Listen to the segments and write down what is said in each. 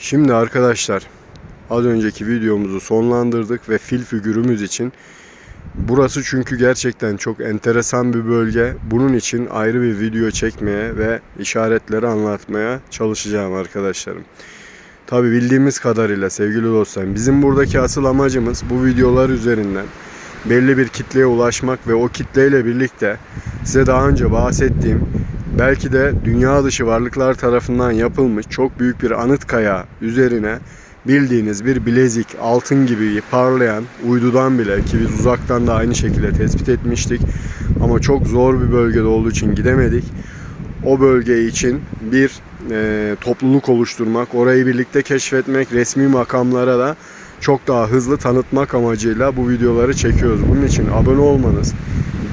Şimdi arkadaşlar az önceki videomuzu sonlandırdık ve fil figürümüz için burası çünkü gerçekten çok enteresan bir bölge. Bunun için ayrı bir video çekmeye ve işaretleri anlatmaya çalışacağım arkadaşlarım. Tabi bildiğimiz kadarıyla sevgili dostlarım bizim buradaki asıl amacımız bu videolar üzerinden belli bir kitleye ulaşmak ve o kitleyle birlikte size daha önce bahsettiğim belki de dünya dışı varlıklar tarafından yapılmış çok büyük bir anıt kaya üzerine bildiğiniz bir bilezik altın gibi parlayan uydudan bile ki biz uzaktan da aynı şekilde tespit etmiştik ama çok zor bir bölgede olduğu için gidemedik. O bölge için bir e, topluluk oluşturmak, orayı birlikte keşfetmek, resmi makamlara da çok daha hızlı tanıtmak amacıyla bu videoları çekiyoruz. Bunun için abone olmanız,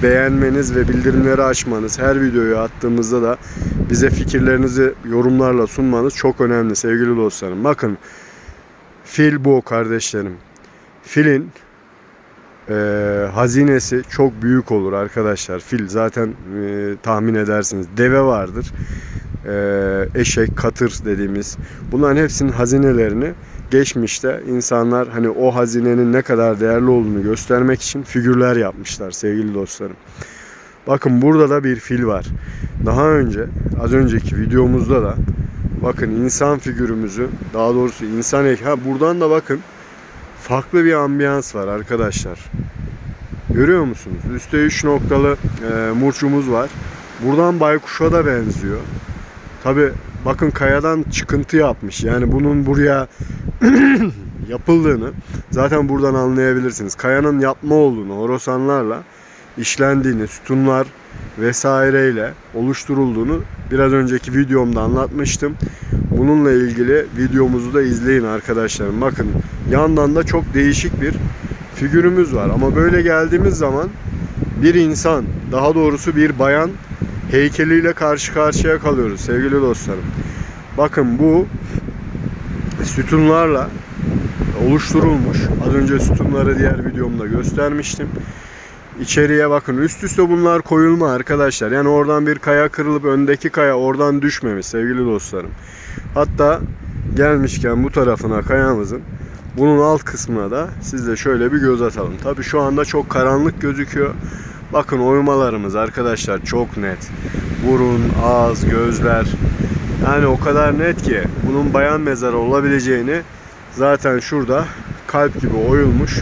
beğenmeniz ve bildirimleri açmanız, her videoyu attığımızda da bize fikirlerinizi yorumlarla sunmanız çok önemli sevgili dostlarım. Bakın fil bu kardeşlerim. Filin e, hazinesi çok büyük olur arkadaşlar. Fil zaten e, tahmin edersiniz. Deve vardır. E, eşek, katır dediğimiz. Bunların hepsinin hazinelerini geçmişte insanlar hani o hazinenin ne kadar değerli olduğunu göstermek için figürler yapmışlar sevgili dostlarım. Bakın burada da bir fil var. Daha önce az önceki videomuzda da bakın insan figürümüzü daha doğrusu insan ek ha buradan da bakın farklı bir ambiyans var arkadaşlar. Görüyor musunuz? Üstte 3 noktalı e, murçumuz var. Buradan baykuşa da benziyor. Tabi bakın kayadan çıkıntı yapmış. Yani bunun buraya yapıldığını zaten buradan anlayabilirsiniz. Kayanın yapma olduğunu horosanlarla işlendiğini, sütunlar vesaireyle oluşturulduğunu biraz önceki videomda anlatmıştım. Bununla ilgili videomuzu da izleyin arkadaşlarım. Bakın yandan da çok değişik bir figürümüz var. Ama böyle geldiğimiz zaman bir insan, daha doğrusu bir bayan heykeliyle karşı karşıya kalıyoruz sevgili dostlarım. Bakın bu sütunlarla oluşturulmuş. Az önce sütunları diğer videomda göstermiştim. İçeriye bakın üst üste bunlar koyulma arkadaşlar. Yani oradan bir kaya kırılıp öndeki kaya oradan düşmemiş sevgili dostlarım. Hatta gelmişken bu tarafına kayamızın bunun alt kısmına da sizle şöyle bir göz atalım. Tabi şu anda çok karanlık gözüküyor. Bakın oymalarımız arkadaşlar çok net. Burun, ağız, gözler. Yani o kadar net ki bunun bayan mezarı olabileceğini zaten şurada kalp gibi oyulmuş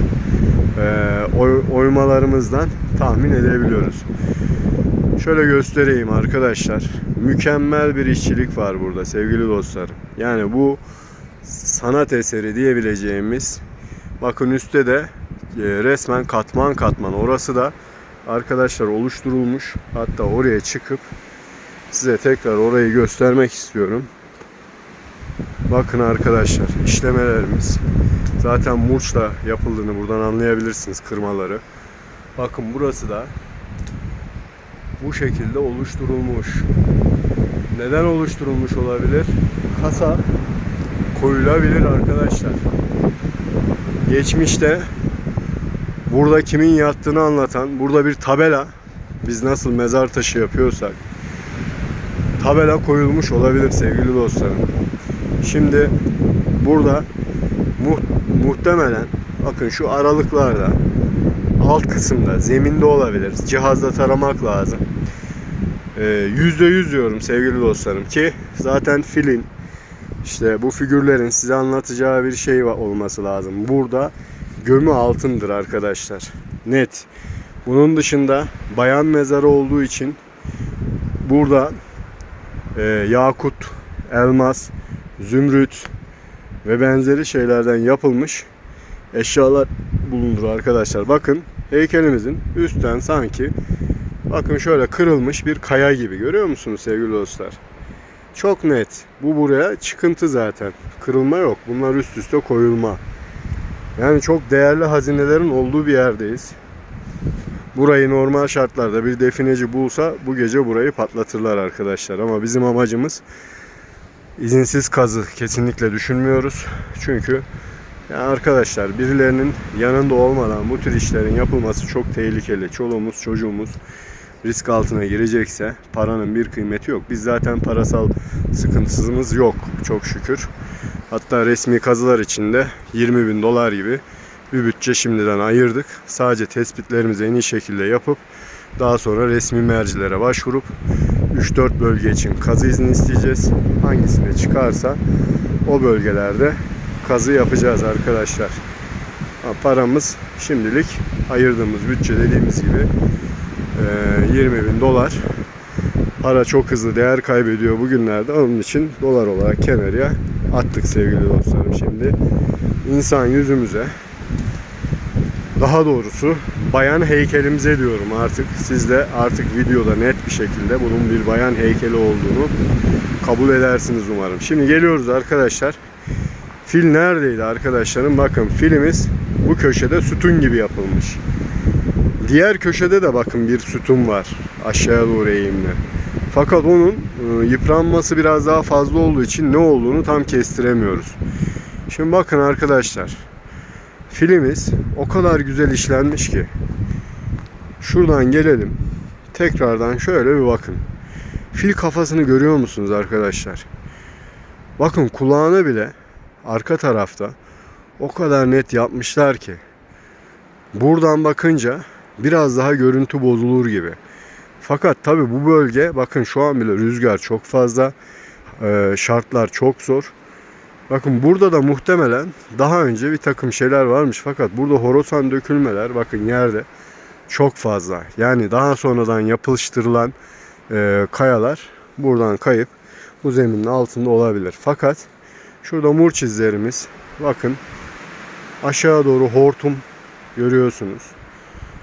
e, oy, oymalarımızdan tahmin edebiliyoruz. Şöyle göstereyim arkadaşlar. Mükemmel bir işçilik var burada sevgili dostlarım. Yani bu sanat eseri diyebileceğimiz bakın üstte de e, resmen katman katman orası da arkadaşlar oluşturulmuş. Hatta oraya çıkıp size tekrar orayı göstermek istiyorum. Bakın arkadaşlar işlemelerimiz zaten murçla yapıldığını buradan anlayabilirsiniz kırmaları. Bakın burası da bu şekilde oluşturulmuş. Neden oluşturulmuş olabilir? Kasa koyulabilir arkadaşlar. Geçmişte burada kimin yattığını anlatan burada bir tabela biz nasıl mezar taşı yapıyorsak tabela koyulmuş olabilir sevgili dostlarım. Şimdi burada mu muhtemelen bakın şu aralıklarda alt kısımda zeminde olabilir. Cihazla taramak lazım. Yüzde yüz diyorum sevgili dostlarım ki zaten filin işte bu figürlerin size anlatacağı bir şey olması lazım. Burada gömü altındır arkadaşlar. Net. Bunun dışında bayan mezarı olduğu için burada e, yakut, elmas, zümrüt ve benzeri şeylerden yapılmış eşyalar bulunur arkadaşlar. Bakın heykelimizin üstten sanki bakın şöyle kırılmış bir kaya gibi görüyor musunuz sevgili dostlar? Çok net. Bu buraya çıkıntı zaten. Kırılma yok. Bunlar üst üste koyulma. Yani çok değerli hazinelerin olduğu bir yerdeyiz. Burayı normal şartlarda bir defineci bulsa bu gece burayı patlatırlar arkadaşlar. Ama bizim amacımız izinsiz kazı kesinlikle düşünmüyoruz. Çünkü yani arkadaşlar birilerinin yanında olmadan bu tür işlerin yapılması çok tehlikeli. Çoluğumuz çocuğumuz risk altına girecekse paranın bir kıymeti yok. Biz zaten parasal sıkıntısımız yok çok şükür. Hatta resmi kazılar için de 20 bin dolar gibi bir bütçe şimdiden ayırdık. Sadece tespitlerimizi en iyi şekilde yapıp daha sonra resmi mercilere başvurup 3-4 bölge için kazı izni isteyeceğiz. Hangisine çıkarsa o bölgelerde kazı yapacağız arkadaşlar. Paramız şimdilik ayırdığımız bütçe dediğimiz gibi eee, 20 bin dolar. Para çok hızlı değer kaybediyor bugünlerde. Onun için dolar olarak kenarıya attık sevgili dostlarım. Şimdi insan yüzümüze daha doğrusu bayan heykelimize diyorum artık. Siz de artık videoda net bir şekilde bunun bir bayan heykeli olduğunu kabul edersiniz umarım. Şimdi geliyoruz arkadaşlar. Fil neredeydi arkadaşlarım? Bakın filimiz bu köşede sütun gibi yapılmış. Diğer köşede de bakın bir sütun var. Aşağıya doğru eğimli. Fakat onun e, yıpranması biraz daha fazla olduğu için ne olduğunu tam kestiremiyoruz. Şimdi bakın arkadaşlar. Filimiz o kadar güzel işlenmiş ki. Şuradan gelelim. Tekrardan şöyle bir bakın. Fil kafasını görüyor musunuz arkadaşlar? Bakın kulağına bile arka tarafta o kadar net yapmışlar ki. Buradan bakınca biraz daha görüntü bozulur gibi. Fakat tabi bu bölge bakın şu an bile rüzgar çok fazla. Şartlar çok zor. Bakın burada da muhtemelen daha önce bir takım şeyler varmış fakat burada horosan dökülmeler bakın yerde çok fazla. Yani daha sonradan yapıştırılan e, kayalar buradan kayıp bu zeminin altında olabilir. Fakat şurada murç izlerimiz bakın aşağı doğru hortum görüyorsunuz.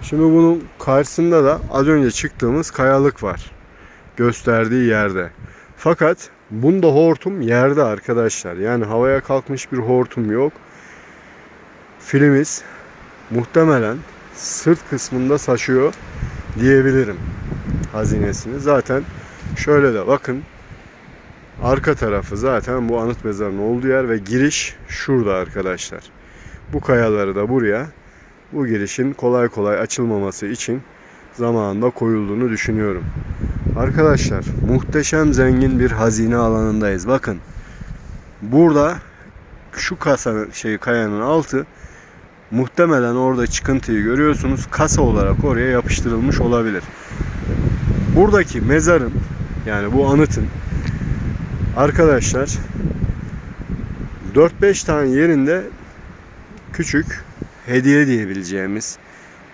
Şimdi bunun karşısında da az önce çıktığımız kayalık var. Gösterdiği yerde. Fakat bunda hortum yerde arkadaşlar. Yani havaya kalkmış bir hortum yok. Filimiz muhtemelen sırt kısmında saçıyor diyebilirim hazinesini. Zaten şöyle de bakın arka tarafı zaten bu anıt mezarının olduğu yer ve giriş şurada arkadaşlar. Bu kayaları da buraya bu girişin kolay kolay açılmaması için zamanında koyulduğunu düşünüyorum. Arkadaşlar muhteşem zengin bir hazine alanındayız. Bakın burada şu kasanın şey kayanın altı muhtemelen orada çıkıntıyı görüyorsunuz. Kasa olarak oraya yapıştırılmış olabilir. Buradaki mezarın yani bu anıtın arkadaşlar 4-5 tane yerinde küçük hediye diyebileceğimiz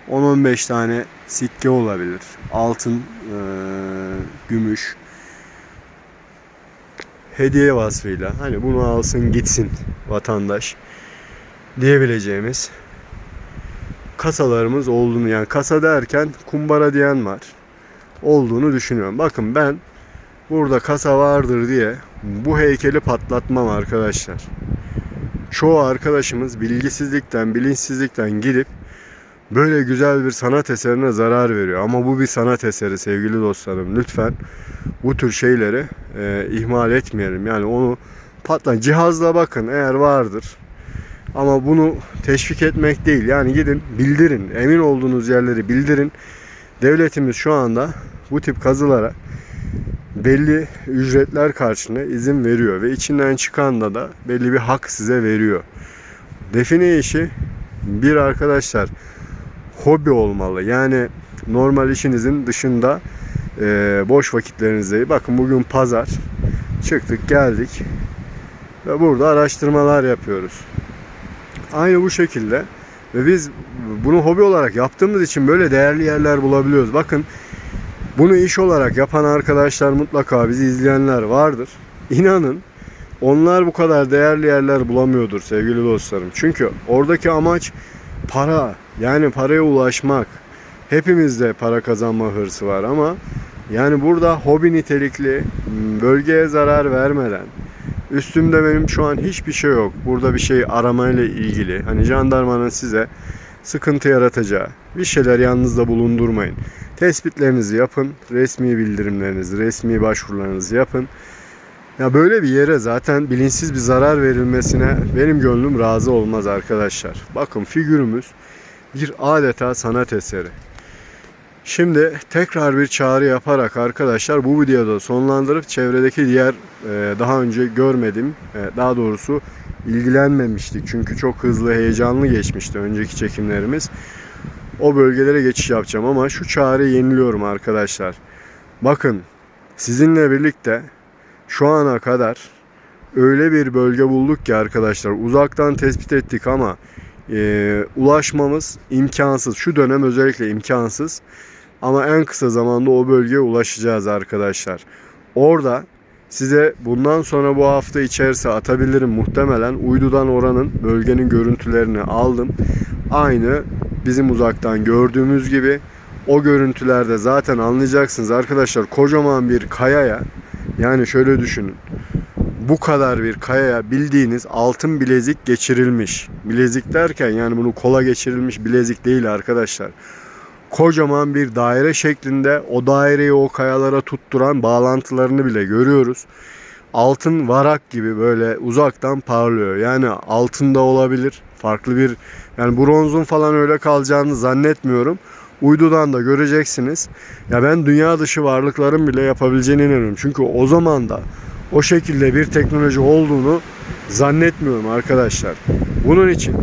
10-15 tane sikke olabilir. Altın, eee, gümüş. Hediye vasfıyla. Hani bunu alsın gitsin vatandaş diyebileceğimiz kasalarımız olduğunu yani kasa derken kumbara diyen var. Olduğunu düşünüyorum. Bakın ben burada kasa vardır diye bu heykeli patlatmam arkadaşlar. Çoğu arkadaşımız bilgisizlikten, bilinçsizlikten gidip böyle güzel bir sanat eserine zarar veriyor. Ama bu bir sanat eseri sevgili dostlarım. Lütfen bu tür şeyleri e, ihmal etmeyelim. Yani onu patla cihazla bakın eğer vardır. Ama bunu teşvik etmek değil. Yani gidin bildirin. Emin olduğunuz yerleri bildirin. Devletimiz şu anda bu tip kazılara belli ücretler karşılığında izin veriyor ve içinden çıkan da da belli bir hak size veriyor. Define işi bir arkadaşlar hobi olmalı. Yani normal işinizin dışında e, boş vakitlerinizde bakın bugün pazar çıktık geldik ve burada araştırmalar yapıyoruz. Aynı bu şekilde ve biz bunu hobi olarak yaptığımız için böyle değerli yerler bulabiliyoruz. Bakın bunu iş olarak yapan arkadaşlar mutlaka bizi izleyenler vardır. İnanın onlar bu kadar değerli yerler bulamıyordur sevgili dostlarım. Çünkü oradaki amaç para. Yani paraya ulaşmak. Hepimizde para kazanma hırsı var ama yani burada hobi nitelikli, bölgeye zarar vermeden, üstümde benim şu an hiçbir şey yok. Burada bir şey aramayla ilgili. Hani jandarmanın size sıkıntı yaratacağı bir şeyler yanınızda bulundurmayın. Tespitlerinizi yapın, resmi bildirimlerinizi, resmi başvurularınızı yapın. Ya böyle bir yere zaten bilinçsiz bir zarar verilmesine benim gönlüm razı olmaz arkadaşlar. Bakın figürümüz bir adeta sanat eseri. Şimdi tekrar bir çağrı yaparak arkadaşlar bu videoda sonlandırıp çevredeki diğer e, daha önce görmedim e, daha doğrusu ilgilenmemiştik. Çünkü çok hızlı heyecanlı geçmişti önceki çekimlerimiz. O bölgelere geçiş yapacağım ama şu çağrıyı yeniliyorum arkadaşlar. Bakın sizinle birlikte şu ana kadar öyle bir bölge bulduk ki arkadaşlar uzaktan tespit ettik ama e, ulaşmamız imkansız. Şu dönem özellikle imkansız. Ama en kısa zamanda o bölgeye ulaşacağız arkadaşlar. Orada size bundan sonra bu hafta içerisinde atabilirim muhtemelen. Uydudan oranın bölgenin görüntülerini aldım. Aynı bizim uzaktan gördüğümüz gibi o görüntülerde zaten anlayacaksınız arkadaşlar kocaman bir kayaya yani şöyle düşünün bu kadar bir kayaya bildiğiniz altın bilezik geçirilmiş. Bilezik derken yani bunu kola geçirilmiş bilezik değil arkadaşlar. Kocaman bir daire şeklinde o daireyi o kayalara tutturan bağlantılarını bile görüyoruz. Altın varak gibi böyle uzaktan parlıyor. Yani altında olabilir. Farklı bir yani bronzun falan öyle kalacağını zannetmiyorum. Uydudan da göreceksiniz. Ya ben dünya dışı varlıkların bile yapabileceğine inanıyorum. Çünkü o zaman da o şekilde bir teknoloji olduğunu zannetmiyorum arkadaşlar. Bunun için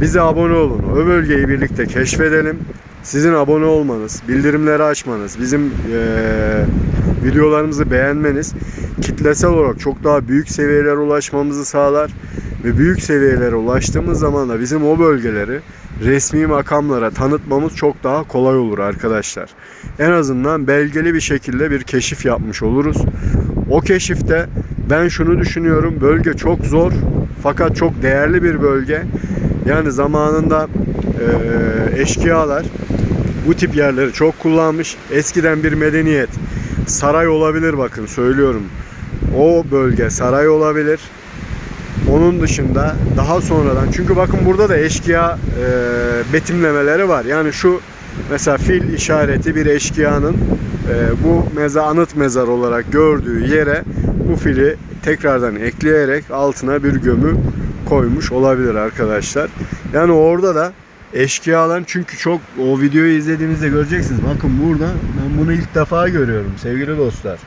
bize abone olun. O bölgeyi birlikte keşfedelim. Sizin abone olmanız, bildirimleri açmanız, bizim eee, videolarımızı beğenmeniz kitlesel olarak çok daha büyük seviyelere ulaşmamızı sağlar. Ve büyük seviyelere ulaştığımız zaman da bizim o bölgeleri resmi makamlara tanıtmamız çok daha kolay olur arkadaşlar. En azından belgeli bir şekilde bir keşif yapmış oluruz. O keşifte ben şunu düşünüyorum. Bölge çok zor fakat çok değerli bir bölge. Yani zamanında eee, eşkıyalar bu tip yerleri çok kullanmış. Eskiden bir medeniyet saray olabilir bakın söylüyorum. O bölge saray olabilir. Onun dışında daha sonradan çünkü bakın burada da eşkıya e, betimlemeleri var. Yani şu mesela fil işareti bir eşkıyanın e, bu meza anıt mezar olarak gördüğü yere bu fili tekrardan ekleyerek altına bir gömü koymuş olabilir arkadaşlar. Yani orada da eşkıyalar çünkü çok o videoyu izlediğinizde göreceksiniz. Bakın burada ben bunu ilk defa görüyorum sevgili dostlar.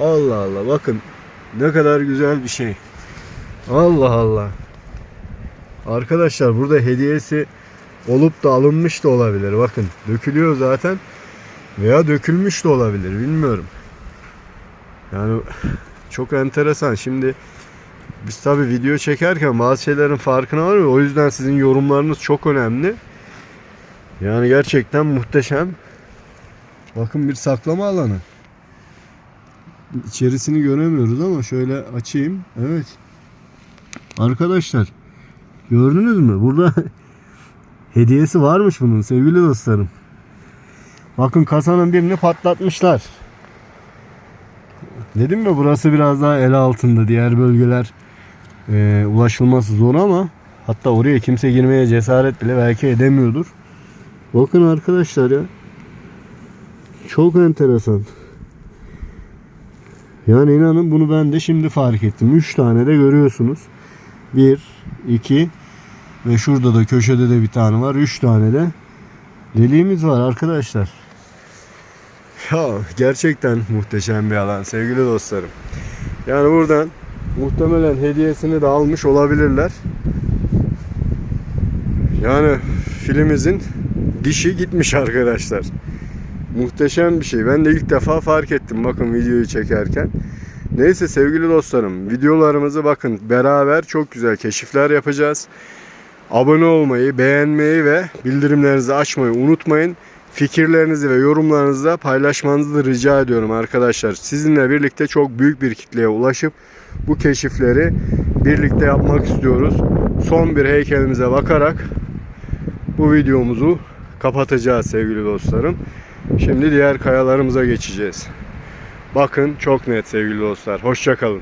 Allah Allah bakın ne kadar güzel bir şey. Allah Allah. Arkadaşlar burada hediyesi olup da alınmış da olabilir. Bakın dökülüyor zaten. Veya dökülmüş de olabilir. Bilmiyorum. Yani çok enteresan. Şimdi biz tabi video çekerken bazı şeylerin farkına var O yüzden sizin yorumlarınız çok önemli. Yani gerçekten muhteşem. Bakın bir saklama alanı. İçerisini göremiyoruz ama şöyle açayım. Evet. Arkadaşlar gördünüz mü? Burada hediyesi varmış bunun sevgili dostlarım. Bakın kasanın birini patlatmışlar. Dedim mi burası biraz daha el altında. Diğer bölgeler e, ulaşılması zor ama hatta oraya kimse girmeye cesaret bile belki edemiyordur. Bakın arkadaşlar ya. Çok enteresan. Yani inanın bunu ben de şimdi fark ettim. 3 tane de görüyorsunuz. 1, 2 ve şurada da köşede de bir tane var. 3 tane de deliğimiz var arkadaşlar. Ya gerçekten muhteşem bir alan sevgili dostlarım. Yani buradan muhtemelen hediyesini de almış olabilirler. Yani filimizin dişi gitmiş arkadaşlar. Muhteşem bir şey. Ben de ilk defa fark ettim bakın videoyu çekerken. Neyse sevgili dostlarım videolarımızı bakın beraber çok güzel keşifler yapacağız. Abone olmayı, beğenmeyi ve bildirimlerinizi açmayı unutmayın. Fikirlerinizi ve yorumlarınızı da paylaşmanızı da rica ediyorum arkadaşlar. Sizinle birlikte çok büyük bir kitleye ulaşıp bu keşifleri birlikte yapmak istiyoruz. Son bir heykelimize bakarak bu videomuzu kapatacağız sevgili dostlarım. Şimdi diğer kayalarımıza geçeceğiz. Bakın çok net sevgili dostlar. Hoşçakalın.